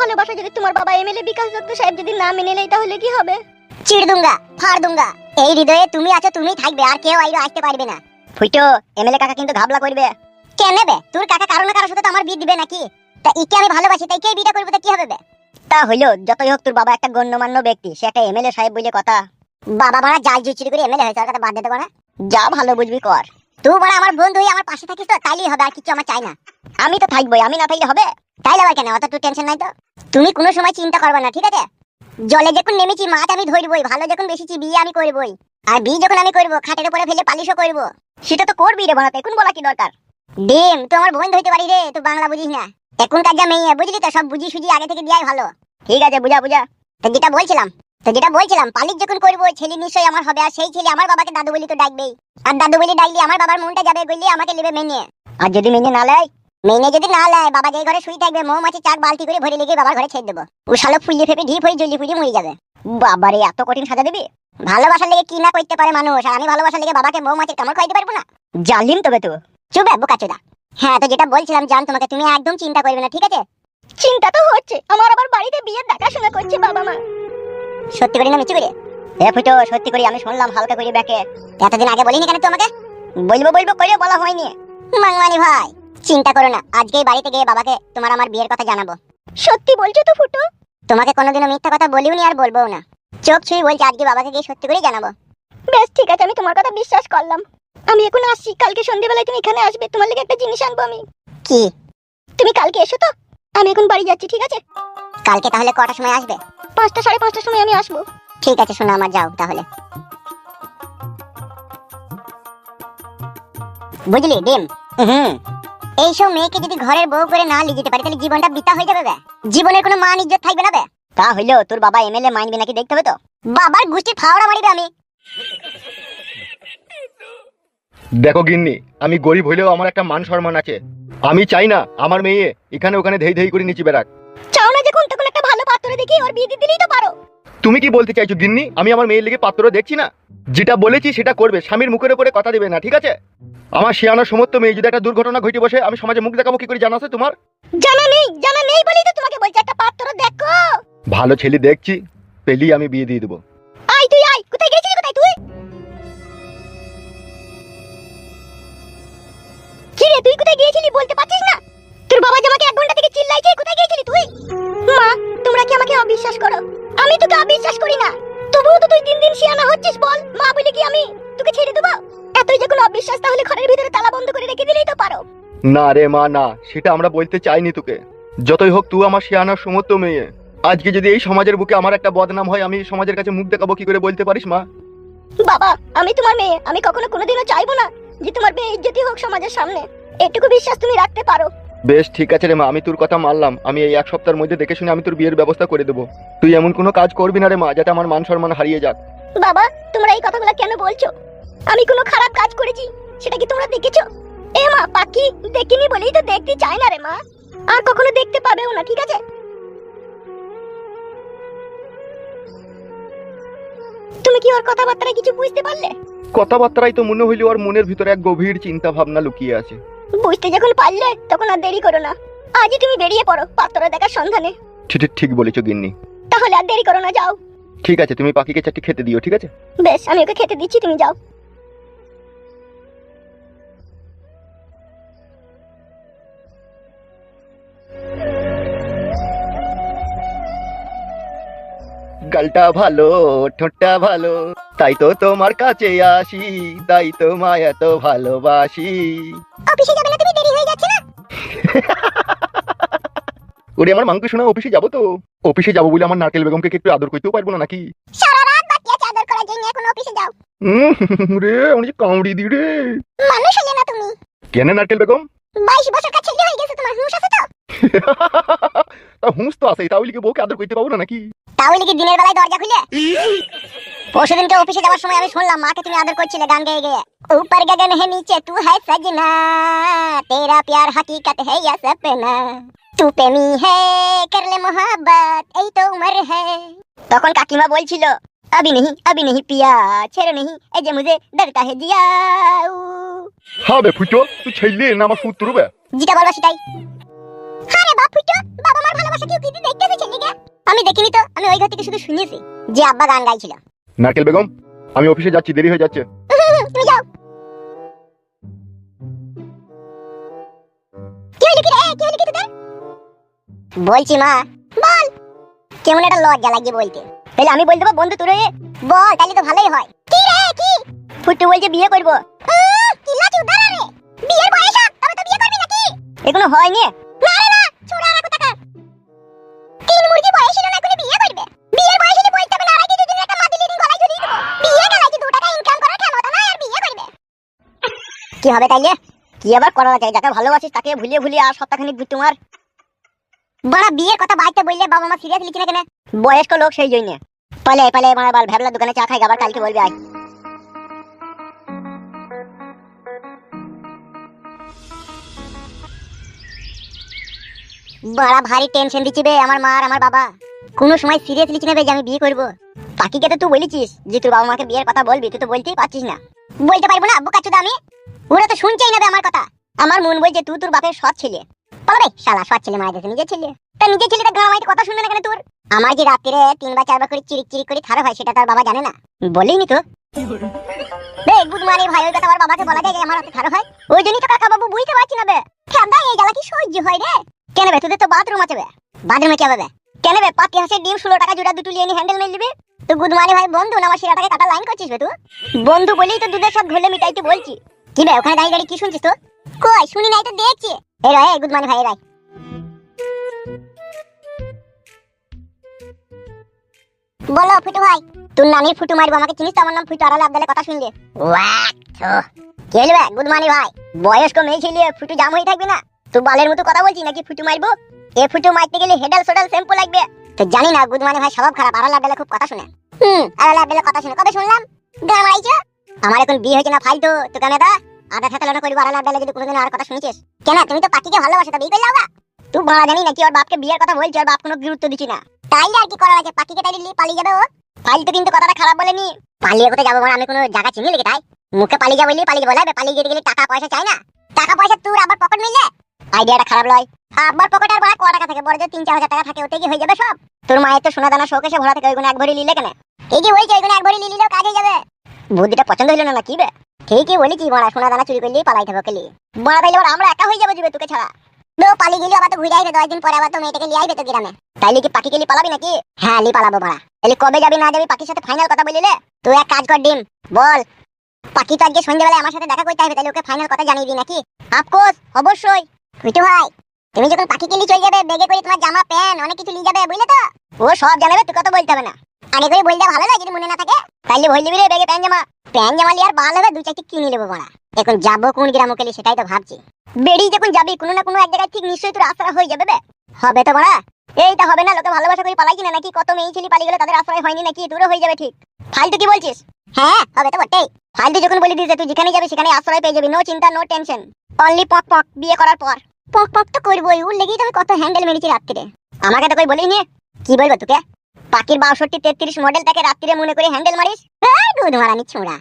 ভালোবাসা যদি তোমার বাবা এমএলএ বিকাশ দত্ত সাহেব যদি না মেনে নেয় তাহলে কি হবে? চিড় দুঙ্গা ফাড় দুঙ্গা এই হৃদয়ে তুমি আছো তুমি থাকবে আর কেউ আইরো আসতে পারবে না। ফুটো এমএলএ কাকা কিন্তু ঘাবলা করবে। কে নেবে? তোর কাকা কারও না কারোর সাথে তো আমার বিয়ে দিবে নাকি? তা ইকে আমি ভালোবাসি তাই কে বিটা করব তা কি হবে বে? তা হইল যতই হোক তোর বাবা একটা গণ্যমান্য ব্যক্তি সে একটা এমএলএ সাহেব বলে কথা। বাবা মারা জাল জুচুরি করে এমএলএ হয়েছে কথা বাদ দিতে পারে? যা ভালো বুঝবি কর। তুই বড় আমার বন্ধু হয়ে আমার পাশে থাকিস তো তাইলেই হবে আর কিছু আমার চাই না। আমি তো থাকবোই আমি না থাকলে হবে? তাইলে আবার কেন? অত তুই টেনশন নাই তো? তুমি কোনো সময় চিন্তা করবে না, ঠিক আছে? জলে যখন নেমেছি, মাছ আমি ধরবই, ভালো যখন বেশিছি বিয়ে আমি করবই। আর বিয়ে যখন আমি করব, খাটের উপরে ফেলে পালিশও করব। সেটা তো করবি রে বানাতে এখন বলা কি দরকার? ডিম তুই আমার বোন ধরতে পারি রে তুই বাংলা বুঝিস না। এখনকার যা মেয়ে, বুঝলি তো, সব বুঝি সুঝি আগে থেকে দিয়াই ভালো। ঠিক আছে, বুঝা বুঝা। তো যেটা বলছিলাম, তো যেটা বলছিলাম, পালিশ যখন করব, ছেলে নিশ্চয়ই আমার হবে, আর সেই ছেলে আমার বাবাকে দাদু বলি তো ডাকবেই। আর দাদু বলি ডাকলি আমার বাবার মনটা যাবে বললি আমাকে নেবে মেনে। আর যদি মেনে না লেয় মেনে যদি না লেয় বাবা যেই ঘরে শুই থাকবে মৌমাছি চার বালতি করে ভরে লেগে বাবার ঘরে ছেড়ে দেবো। ও শালো ফুলিয়ে ফেপে ঢিপ হয়ে জলি ফুলিয়ে মরে যাবে। বাবারে এত কঠিন সাজা দিবি? ভালোবাসার লেগে কি না করতে পারে মানুষ? আর আমি ভালোবাসার লেগে বাবাকে মৌমাছির কামড় খাইতে পারব না? জালিম তবে তো। চুপ বোকা চোদা। হ্যাঁ তো যেটা বলছিলাম জান তোমাকে তুমি একদম চিন্তা করবে না ঠিক আছে? চিন্তা তো হচ্ছে। আমার আবার বাড়িতে বিয়ের দেখাশোনা করছে বাবা মা। সত্যি করে না মিচি করে? এ ফুটো সত্যি করে আমি শুনলাম হালকা করে ব্যাকে। এতদিন আগে বলিনি কেন তোমাকে বলব বলব করে বলা হয়নি। মাংমানি ভাই। চিন্তা করো না আজকেই বাড়িতে গিয়ে বাবাকে তোমার আমার বিয়ের কথা জানাব। সত্যি বলছো তো ফুটো? তোমাকে কোনোদিনও মিথ্যা কথা বলিওনি আর বলব না। চোখ ছুঁই বলছে আজকে বাবাকে গিয়ে সত্যি করে জানাব। বেশ ঠিক আছে আমি তোমার কথা বিশ্বাস করলাম। আমি এখন আসছি কালকে সন্ধ্যেবেলায় তুমি এখানে আসবে তোমার লেগে একটা জিনিস আনব আমি। কি? তুমি কালকে এসো তো আমি এখন বাড়ি যাচ্ছি ঠিক আছে? কালকে তাহলে কটার সময় আসবে? পাঁচটা সাড়ে পাঁচটার সময় আমি আসব। ঠিক আছে শোনো আমার যাও তাহলে। বুঝলি ডিম? হুম। এইসব মেয়েকে যদি ঘরের বউ করে না লিয়ে যেতে পারি তাহলে জীবনটা বিতা হয়ে যাবে বে। জীবনের কোনো মান ইজ্জত থাকবে না বে। তা হইল তোর বাবা এমএলএ মাইনবি নাকি দেখতে হবে তো? বাবার গুষ্টির ফাওড়া মারিবে আমি। দেখো গিন্নি আমি গরিব হইলেও আমার একটা মান সম্মান আছে। আমি চাই না আমার মেয়ে এখানে ওখানে ধেই ধেই করে নিচে বেড়াক। চাও না যখন তখন একটা ভালো পাত্র দেখি ওর বিয়ে দিয়ে দিলেই তো পারো। তুমি কি বলতে চাইছো গিন্নি? আমি আমার মেয়ের লেগে পাত্র দেখছি না। যেটা বলেছি সেটা করবে স্বামীর মুখের উপরে কথা দেবে না ঠিক আছে? আমার শিয়ানোর সমস্ত মেয়ে যদি একটা দুর্ঘটনা ঘটে বসে আমি সমাজে মুখ দেখাবো কি করে জানা আছে তোমার? জানা নেই জানা নেই বলেই তো তোমাকে বলছি একটা পাত্র দেখো। ভালো ছেলে দেখছি পেলি আমি বিয়ে দিয়ে দেবো। আয় তুই আয় কোথায় গেছিলি কোথায় তুই? কি রে তুই কোথায় গিয়েছিলি বলতে পারছিস না? তোর বাবা যে আমাকে এক ঘণ্টা থেকে চিল্লাইছে কোথায় গিয়েছিলি তুই? মা তোমরা কি আমাকে অবিশ্বাস করো? আমি তোকে অবিশ্বাস করি না। তবুও তো তুই দিন দিন শিয়ানা হচ্ছিস বল। মা বলে কি আমি তোকে ছেড়ে দেবো? এতই যখন অবিশ্বাস তাহলে ঘরের ভিতরে তালা বন্ধ করে রেখে দিলেই তো পারো। না রে মা না সেটা আমরা বলতে চাইনি তোকে। যতই হোক তুই আমার শিয়ানোর সমস্ত মেয়ে। আজকে যদি এই সমাজের বুকে আমার একটা বদনাম হয় আমি সমাজের কাছে মুখ দেখাবো কি করে বলতে পারিস মা? বাবা আমি তোমার মেয়ে। আমি কখনো কোনোদিনও চাইব না যে তোমার মেয়ে ইজ্জতি হোক সমাজের সামনে। এটুকু বিশ্বাস তুমি রাখতে পারো। বেশ ঠিক আছে রে মা আমি তোর কথা মানলাম। আমি এই এক সপ্তাহের মধ্যে দেখে শুনে আমি তোর বিয়ের ব্যবস্থা করে দেবো। তুই এমন কোনো কাজ করবি না রে মা যাতে আমার মান সম্মান হারিয়ে যাক। বাবা তোমরা এই কথাগুলো কেন বলছো? আমি কোনো খারাপ কাজ করেছি? সেটা কি তোমরা দেখেছ? এ মা পাখি দেখিনি বলেই তো দেখতে চায় না রে মা। আর কখনো দেখতে পাবেও না ঠিক আছে? তুমি কি ওর কথাবার্তায় কিছু বুঝতে পারলে? কথাবার্তায় তো মনে হইল ওর মনের ভিতরে এক গভীর চিন্তা ভাবনা লুকিয়ে আছে। বুঝতে যখন পারলে তখন আর দেরি করো না। আজই তুমি বেরিয়ে পড়ো পাত্র দেখার সন্ধানে। ঠিক ঠিক- বলেছ গিন্নি। তাহলে আর দেরি করো না যাও। ঠিক আছে তুমি পাখিকে চারটি খেতে দিও ঠিক আছে? বেশ আমি ওকে খেতে দিচ্ছি তুমি যাও। গালটা ভালো ঠোঁটটা ভালো তাই তো তোমার কাছে আসি তাই তো মা এত ভালোবাসি। অফিসে যাবে না তুমি দেরি হয়ে যাচ্ছে না? ওরে আমার মাংস শোনা অফিসে যাব তো। অফিসে যাব বলে আমার নারকেল বেগমকে একটু আদর করতেও পারব না নাকি? সারা রাত বাকি আছে আদর করার জন্য এখন অফিসে যাও। রে অনেক কামড়ি দি রে। মানুষ হলে না তুমি। কেন নারকেল বেগম? বাইশ বছর কাছে হয়ে গেছে তোমার হুঁশ আছে তো? তা হুঁস তো আছে তাহলে কি বউকে আদর করতে পাবো না নাকি? তাহলে কি দিনের বেলায় দরজা খুলে? পরশুদিনকে অফিসে যাওয়ার সময় আমি শুনলাম মাকে তুমি আদর করছিলে গান গেয়ে গেয়ে। ऊपर गगन है नीचे तू है सजना तेरा प्यार हकीकत है या सपना तू प्रेमी है कर ले मोहब्बत এই তো उम्र है তখন কাকিমা বলছিল আবি নেহি আবি নেহি পিয়া ছেড়ে নেহি এই যে মুঝে ডরতা হে জিয়া উ। হবে ফুটো তুই ছেলে না আমার সূত্র বে যেটা বলবা সেটাই আরে বাপ ফুটো বাবা মার ভালোবাসা কি উকিতি দেখতেছে আমি দেখিনি তো আমি ওই ঘর থেকে শুধু শুনেছি যে আব্বা গান গাইছিল নারকেল বেগম আমি অফিসে যাচ্ছি দেরি হয়ে যাচ্ছে বলছি মা, বল। কেমন একটা লজ্জা লাগে বলতে। তাহলে আমি বলতে পারব বন্ধু হয়ে? বল, তাহলে তো ভালোই হয়। কি রে, কি? ফুটু বলছে বিয়ে করব। কি লাচু দাঁড়া রে। বিয়ের বয়স তবে তো বিয়ে করবি নাকি? এখনও হয়নি। না রে, না, ছোড়া রাখো টাকা তিন মুরগি বয়স হলো না করে বিয়ে করবে। বিয়ের বয়স হলে বলতে হবে, না আড়াই কেজির একটা মাদুলি দিন গলায় ঝুলিয়ে দেবো। বিয়ে গেলে কি দু টাকা ইনকাম করার ক্ষমতা নাই আর বিয়ে করবে। কি হবে তাইলে? কি আবার করা যায়? যাকে ভালোবাসিস তাকে ভুলিয়ে ভুলিয়ে আর সপ্তাহখানি তোমার। বড়, বিয়ের কথা বাইতে বললে বাবা মা সিরিয়াস লিখি না কেন? বয়স্ক লোক সেই জন্য। পালে পালে মানে বাল ভ্যাবলা দোকানে চা খাই, আবার কালকে বলবে আয়। বড়া, ভারী টেনশন দিচ্ছি বে আমার মা আর আমার বাবা। কোনো সময় সিরিয়াস লিখি নেবে যে আমি বিয়ে করব। পাখিকে তো তুই বলেছিস যে তোর বাবা মাকে বিয়ের কথা বলবি, তুই তো বলতেই পারছিস না। বলতে পারব না বোকা চুদা আমি। ওরা তো শুনছেই না আমার কথা। আমার মন বলছে তুই তোর বাপের সৎ ছেলে। পালাবে? শালা, সৎ ছেলে মায়ের কাছে নিজের ছেলে। তা নিজের ছেলেটা গাঁ মাইতে কথা শুনবে না কেন তোর? আমার যে রাত্রিরে তিনবার চারবার করে চিরিক চিরিক করে থারো হয়, সেটা তার বাবা জানে না। বলিনি তো? বে ভাই, ওই কথা আমার বাবাকে বলা যায় আমার হাতে হয়। ওই জন্যই তো কাকা বাবু না বে। এই কি সহ্য হয় রে? কেন বে তো বাথরুম আছে বে। বাথরুমে হবে কেন বে, পাতি হাঁসের ডিম ষোলো টাকা জোড়া দুটো লিয়ে হ্যান্ডেল মেরে নিবি তো গুড মর্নিং ভাই, বন্ধু আমার কাটা লাইন করছিস বে তুই? বন্ধু বলেই তো দুধের সব ঘোলে মিটাইতে বলছি। কি বে ওখানে দাঁড়িয়ে দাঁড়িয়ে কি শুনছিস তো কই, শুনি নাই তো, দেখছি। এই রে গুড মর্নিং ভাই রাই বলো, ফুটু ভাই, তোর নানির ফুটু মারবো, আমাকে চিনিস তো? আমার নাম ফুটু আড়ালে আবদালে কথা শুনলে। ওয়াক কে বে গুড মর্নিং ভাই। বয়স্ক মেয়ে ছেলে, ফুটু জাম হয়ে থাকবে না? তুই বালের মতো কথা বলছিস নাকি ফুটু মারবো? এ ফুটু মারতে গেলে হেডাল সোডাল শ্যাম্পু লাগবে। তো জানি না গুড মর্নিং ভাই, স্বভাব খারাপ, আড়ালে আবদালে খুব কথা শুনে। হুম, আড়ালে আবদালে কথা শুনে। কবে শুনলাম? গামাইছো আমার এখন বিয়ে হয়েছে না ফালতু, তো কেন দা আধা খেতালনা করিব, আড়ালে আবদালে যদি কোনোদিন আর কথা শুনেছিস। কেন? তুমি তো পাখিকে ভালোবাসো, তো বিয়ে করলে হবে? তুই বাড়া জানি নাকি ওর বাপকে বিয়ের কথা বলছে ওর বাপ কোনো গুরুত্ব দিচ্ছি না। তাইলে আর কি করার আছে? পাখিকে তাইলে নিয়ে পালিয়ে যাবে ও। ফালতু কিন্তু কথাটা খারাপ বলেনি। পালিয়ে কোথায় যাব আমি কোনো জায়গা চিনি লেগে তাই? মুখে পালিয়ে যাব পালিয়ে বলাবে পালিয়ে যেতে গেলে টাকা পয়সা চাই না? টাকা পয়সা তোর আবার পকেট মিললে আইডিয়াটা খারাপ লয়। আবার পকেট আর বড় ক টাকা থাকে? বড় যে তিন চার হাজার টাকা থাকে ওতে কি হয়ে যাবে সব? তোর মায়ের তো সোনা দানা শোকেশে ভরা থেকে, ওইগুলো এক ভরি নিলে কেন? এই ঠিকই বলছে ওইগুলো এক ভরি নিলেও কাজে যাবে। বুদ্ধিটা পছন্দ হইল না কি বে? ঠিকই বলেছি, বড়া সোনা দানা চুরি করলেই পালাই থাকব কেলি বড়া তাইলে আমরা একা হয়ে যাব দিবে তোকে ছাড়া। তো পালিয়ে গেলে, আবার তো ঘুরে আসবে দশ দিন পরে আবার তো মেয়েটাকে নিয়ে আসবে তো গ্রামে। তাইলে কি পাখি গেলি পালাবি নাকি? হ্যাঁ লি পালাবো বড়া। তাহলে কবে যাবি না যাবি পাখির সাথে ফাইনাল কথা বলিলে? তুই এক কাজ কর, ডিম, বল। পাখি তো আজকে সন্ধ্যেবেলায় আমার সাথে দেখা করতে হবে তাহলে ওকে ফাইনাল কথা জানিয়ে দিই নাকি? আফকোর্স অবশ্যই। ফুটু ভাই, তুমি যখন পাখি কিনলি চলে যাবে বেগে করে তোমার জামা, প্যান্ট, অনেক কিছু নিয়ে যাবে, বুঝলে তো? ও সব জানাবে তুই কত বলতে হবে না। আগে করে বললে ভালো লাগে যদি মনে না থাকে। তাইলে ভুল দিবি রে বেগে প্যান্ট জামা। প্যান্ট জামা লিয়ে আর ভালো হবে দু চারটি কিনে নেব বড়া এখন যাব কোন গ্রাম ওকে সেটাই তো ভাবছি। বেরিয়ে যখন যাবি, কোনো না কোনো এক জায়গায় ঠিক নিশ্চয়ই তোর আশ্রয় হয়ে যাবে বে। হবে তো বড়া। এইটা হবে না, লোকে ভালোবাসা করে পালাই কিনা নাকি? কত মেয়ে ছেলে পালিয়ে গেলে, তাদের আশ্রয় হয়নি নাকি? তোরও হয়ে যাবে ঠিক। ফালতু কি বলছিস? হ্যাঁ হবে তো বটেই। ফালতু যখন বলে দিয়েছে তুই যেখানে যাবি, সেখানে আশ্রয় পেয়ে যাবি। নো চিন্তা নো টেনশন অনলি পক পক, বিয়ে করার পর। পক পক তো করবোই। ওর লেগেই তো কত হ্যান্ডেল মেরেছি রাত্রিরে। আমাকে তো কই বলিনি কি বলব তোকে? পাখির বাষট্টি তেত্রিশ মডেল তাকে রাত্রিরে মনে করে হ্যান্ডেল মারিস? এই দুধ মারানি ছোঁড়া